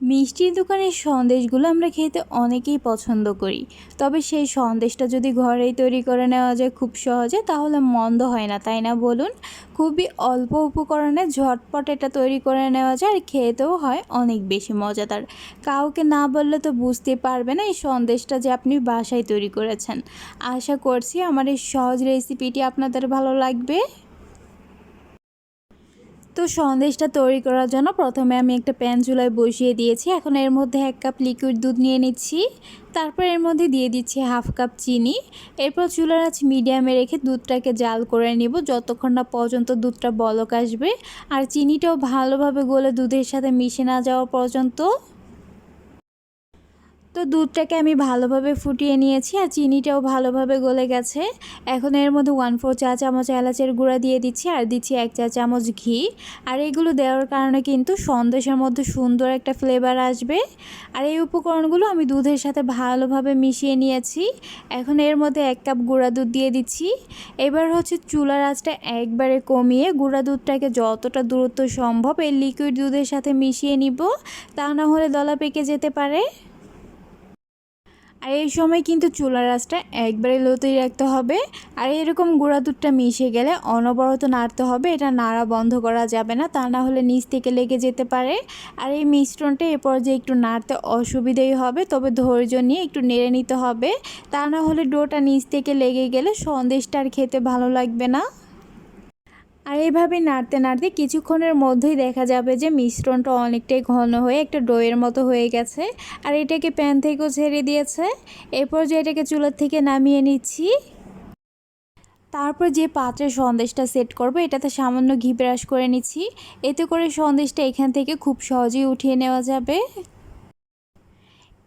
মিষ্টির দোকানের সন্দেশগুলো আমরা খেতে অনেকেই পছন্দ করি। তবে সেই সন্দেশটা যদি ঘরেই তৈরি করে নেওয়া যায় খুব সহজে, তাহলে মন্দ হয় না, তাই না বলুন? খুবই অল্প উপকরণে ঝটপট এটা তৈরি করে নেওয়া যায় আর খেতেও হয় অনেক বেশি মজাদার। কাউকে না বললে তো বুঝতে পারবে না এই সন্দেশটা যে আপনি বাসায় তৈরি করেছেন। আশা করছি আমার এই সহজ রেসিপিটি আপনাদের ভালো লাগবে। তো সন্দেশটা তৈরি করার জন্য প্রথমে আমি একটা প্যান চুলায় বসিয়ে দিয়েছি। এখন এর মধ্যে এক কাপ লিকুইড দুধ নিয়ে নিচ্ছি। তারপর এর মধ্যে দিয়ে দিচ্ছি হাফ কাপ চিনি। এরপর চুলার আঁচ মিডিয়ামে রেখে দুধটাকে জাল করে নিব। যতক্ষণ না পর্যন্ত দুধটা বলক আসবে। আর চিনিটাও ভালোভাবে গলে দুধের সাথে মিশে না যাওয়া পর্যন্ত তো দুধটাকে আমি ভালোভাবে ফুটিয়ে নিয়েছি আর চিনিটাও ভালোভাবে গলে গেছে। এখন এর মধ্যে ওয়ান ফোর চা চামচ এলাচের গুঁড়া দিয়ে দিচ্ছি আর দিচ্ছি এক চা চামচ ঘি। আর এগুলো দেওয়ার কারণে কিন্তু সন্দেশের মধ্যে সুন্দর একটা ফ্লেভার আসবে। আর এই উপকরণগুলো আমি দুধের সাথে ভালোভাবে মিশিয়ে নিয়েছি। এখন এর মধ্যে এক কাপ গুঁড়া দুধ দিয়ে দিচ্ছি। এবার হচ্ছে চুলার আঁচটা একবারে কমিয়ে গুঁড়া দুধটাকে যতটা দূরত্ব সম্ভব এই লিকুইড দুধের সাথে মিশিয়ে নিব। তা না হলে দলা পেকে যেতে পারে। আর এই সময় কিন্তু চুলার আঁচটা একবারে লোতেই রাখতে হবে। আর এরকম গুঁড়া দুধটা মিশে গেলে অনবরত নাড়তে হবে, এটা নাড়া বন্ধ করা যাবে না, তা না হলে নিচ থেকে লেগে যেতে পারে। আর এই মিশ্রণটা এ পর্যায়ে একটু নাড়তে অসুবিধেই হবে, তবে ধৈর্য নিয়ে একটু নেড়ে নিতে হবে। তা না হলে ডোটা নিচ থেকে লেগে গেলে সন্দেশটা আর খেতে ভালো লাগবে না। আর এইভাবে নাড়তে নাড়তে কিছুক্ষণের মধ্যেই দেখা যাবে যে মিশ্রণটা অনেকটাই ঘন হয়ে একটা ডোয়ের মতো হয়ে গেছে। আর এটাকে প্যান থেকেও ছেড়ে দিয়েছে। এরপর যে এটাকে চুলার থেকে নামিয়ে নিচ্ছি, তারপর যে পাত্রে সন্দেশটা সেট করব, এটাতে সামান্য ঘি ব্রাশ করে নিচ্ছি। এতে করে সন্দেশটা এখান থেকে খুব সহজেই উঠিয়ে নেওয়া যাবে।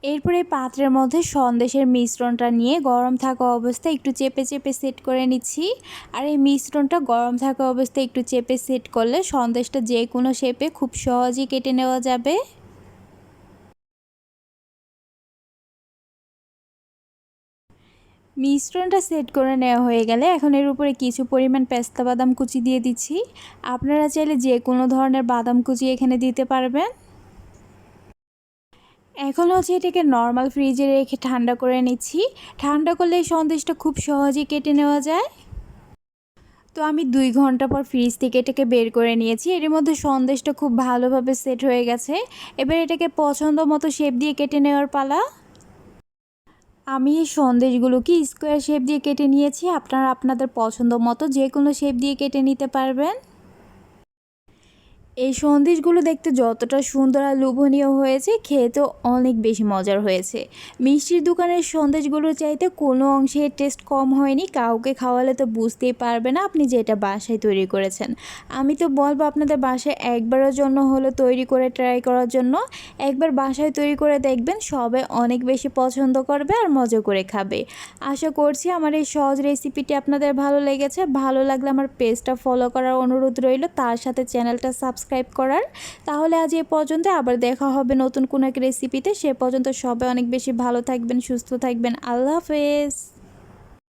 এরপরে পাত্রের মধ্যে সন্দেশের মিশ্রণটা নিয়ে গরম থাকা অবস্থায় একটু চেপে চেপে সেট করে নিচ্ছি। আর এই মিশ্রণটা গরম থাকা অবস্থায় একটু চেপে সেট করলে সন্দেশটা যে কোনো শেপে খুব সহজেই কেটে নেওয়া যাবে। মিশ্রণটা সেট করে নেওয়া হয়ে গেলে এখন এর উপরে কিছু পরিমাণ পেস্তা বাদাম কুচি দিয়ে দিচ্ছি। আপনারা চাইলে যে কোনো ধরনের বাদাম কুচি এখানে দিতে পারবেন। এখন হচ্ছে এটাকে নর্মাল ফ্রিজে রেখে ঠান্ডা করে নিচ্ছি। ঠান্ডা করলে সন্দেশটা খুব সহজেই কেটে নেওয়া যায়। তো আমি দুই ঘণ্টা পর ফ্রিজ থেকে এটাকে বের করে নিয়েছি। এর মধ্যে সন্দেশটা খুব ভালোভাবে সেট হয়ে গেছে। এবার এটাকে পছন্দ মতো শেপ দিয়ে কেটে নেওয়ার পালা। আমি এই সন্দেশগুলোকে স্কোয়ার শেপ দিয়ে কেটে নিয়েছি। আপনারা আপনাদের পছন্দ মতো যে কোনো শেপ দিয়ে কেটে নিতে পারবেন। এই সন্দেশগুলো দেখতে যতটা সুন্দর আর লোভনীয় হয়েছে, খেতেও অনেক বেশি মজার হয়েছে। মিষ্টির দোকানের সন্দেশগুলোর চাইতে কোনো অংশে টেস্ট কম হয়নি, কাউকে খাওয়ালে তো বুঝতেই পারবে না আপনি যেটা বাসায় তৈরি করেছেন। আমি তো বলব আপনাদের বাসায় একবারের জন্য হলো তৈরি করে ট্রাই করার জন্য। একবার বাসায় তৈরি করে দেখবেন সবাই অনেক বেশি পছন্দ করবে আর মজা করে খাবে। আশা করছি আমার এই সহজ রেসিপিটি আপনাদের ভালো লেগেছে। ভালো লাগলে আমার পেজটা ফলো করার অনুরোধ রইল। তার সাথে চ্যানেলটা সাবস্ক্রাইব সাবস্ক্রাইব করার। তাহলে আজ এ পর্যন্ত, আবার দেখা হবে নতুন কোনো এক রেসিপিতে সে পর্যন্ত সবাই অনেক বেশি ভালো থাকবেন, সুস্থ থাকবেন। আল্লাহ হাফেজ।